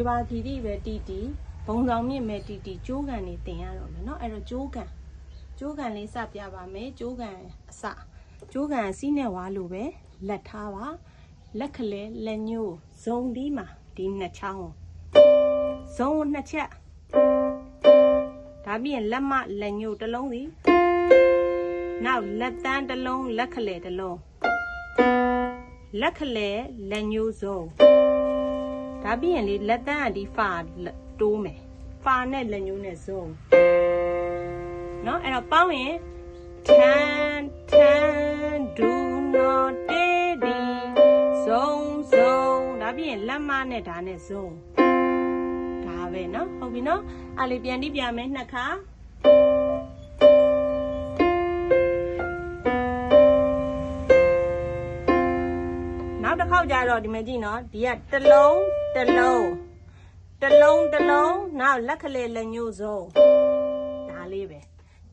ဒီပါဂီတိပဲတီတီဘုံဆောင်မြင့်ပဲတီတီကျိုးကန်နေတင်ရတော့မယ်เนาะအဲ့တော့ကျိုးကန်ကျိုးကန်လေးစပြပါမယ်ကျိုးကန်အစကျိုးကန်စီးနဲ့ဝါလို့ပဲလက်ထားပါလက်ကလေးလက်ညိုးဇုံဒီမှာဒီနှစ်ချောင်းဇုံနှစ်ချက်ဒါပြီးရင်လက်မလက်ညိုးတစ်လုံးစီနောက်လက်တန်းတစ်လုံးလက်ကလေးတစ်လုံးလက်ကလေးလက်ညိုးဇုံ ဒါပြီးရင်လေလက်တန်းကဒီဖာတိုးမယ်ဖာနဲ့လက်ညှိုးနဲ့ဇုံเนาะအဲ့တော့ပေါင်းရင်ထန်ထန်ဒူနောတေဒီဇုံဇုံဒါပြီးရင်လက်မနဲ့ဒါနဲ့ဇုံဒါပဲเนาะဟုတ်ပြီเนาะအဲ့လေပြန်တိပြမယ်နှစ်ခါနောက်တစ်ခေါက်ကြတော့ဒီမှာကြည့်နော်ဒီကတစ်လုံး တစ်လုံးတစ်လုံးတစ်လုံးနောက်လက်ကလေးလက်ညှိုးစုံဒါလေးပဲ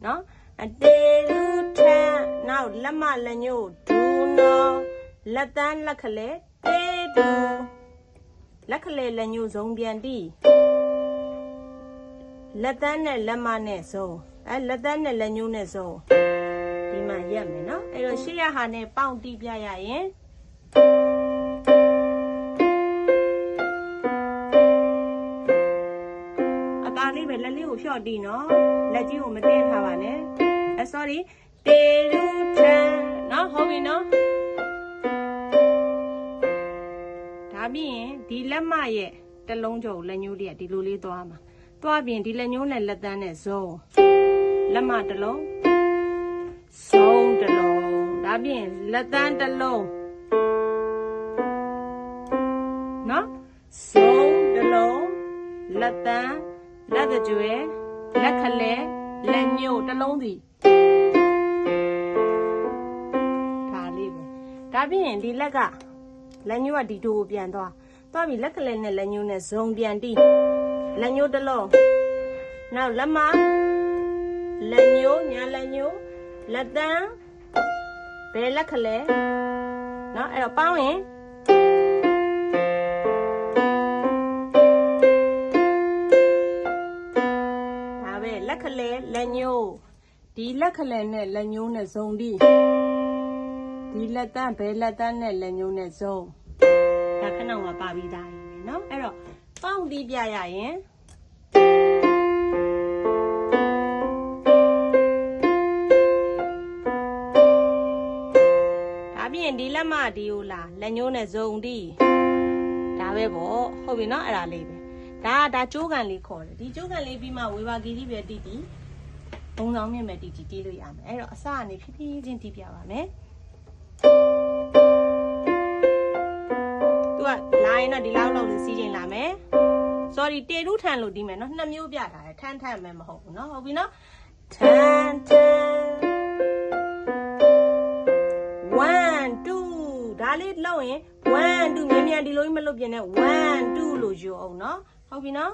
နော်အတေလူထန်နောက်လက်မလက်ညှိုးဒူနောလက်တန်းလက်ကလေးတေဒူလက်ကလေးလက်ညှိုးစုံပြန်တိလက်တန်းနဲ့လက်မနဲ့စုံအဲလက်တန်းနဲ့လက်ညှိုးနဲ့စုံဒီမှာရက်မယ်နော်အဲ့တော့ရှေ့ရဟာနဲ့ပေါင်းတီးပြရရင် အသားလေးပဲလက်လေးကိုဖြော့တီးနော်လက်ကြီးကိုမတင်းထားပါနဲ့အဲ sorry တေလူထန်နော်ဟုတ်ပြီနော်ဒါပြီးရင်ဒီလက်မရဲ့တစ်လုံးကျော်လက်ညှိုးလေးကဒီလိုလေးသွားမှာသွားပြီးရင်ဒီလက်ညှိုးနဲ့လက်တန်းနဲ့ဇုံလက်မတစ်လုံးဇုံတစ်လုံးဒါပြီးရင်လက်တန်းတစ်လုံးနော်ဇုံတစ်လုံးလက်တန်း လက်တကြွယ်လက်ခလဲလက်ညို့တလုံးစီဒါလေးပဲဒါပြင်ဒီလက်ကလက်ညို့ကဒီဒိုကိုပြန်သွားသွားပြီလက်ကလဲနဲ့လက်ညို့နဲ့ဇုံပြန်တီးလက်ညို့တလုံးနောက်လက်မလက်ညို့ညာလက်ညို့လက်တန်းဘယ်လက်ခလဲနော်အဲ့တော့ပေါင်းရင် ညိုးဒီလက်ကလေးနဲ့လက်ညိုးနဲ့ဇုံဒီဒီလက်တန်းဘယ်လက်တန်းနဲ့လက်ညိုးနဲ့ဇုံဒါခဏကပါပြီးသားရင်းနော်အဲ့တော့ပေါင်းတီးပြရရင်ဒါပြင်ဒီလက်မဒီဟိုလာလက်ညိုးနဲ့ဇုံဒီဒါပဲပေါ့ဟုတ်ပြီနော်အဲ့ဒါလေးပဲဒါဒါကြိုးကန်လေးခေါ်တယ်ဒီကြိုးကန်လေးပြီးမှဝေဘာဂီရီပဲတီးတီး ဘုံဆောင်မြင့်ပဲတီးတီးတီးလို့ရမယ်အဲ့တော့အစကနေဖြည်းဖြည်းချင်းတီးပြပါမယ်သူကလာရင်တော့ဒီလောက်လောက်လေးစီးချိန်လာမယ် sorry တေရုထန်လို့တီးမယ်နော်နှစ်မျိုးပြထားတယ်ထန်ထန်မယ်မဟုတ်ဘူးနော်ဟုတ်ပြီနော်ထန်ထန်1 2ဒါလေးလောက်ရင်1 2မြန်မြန်ဒီလိုကြီးမလုပ်ပြနဲ့1 2လို့ယူအောင်နော်ဟုတ်ပြီနော်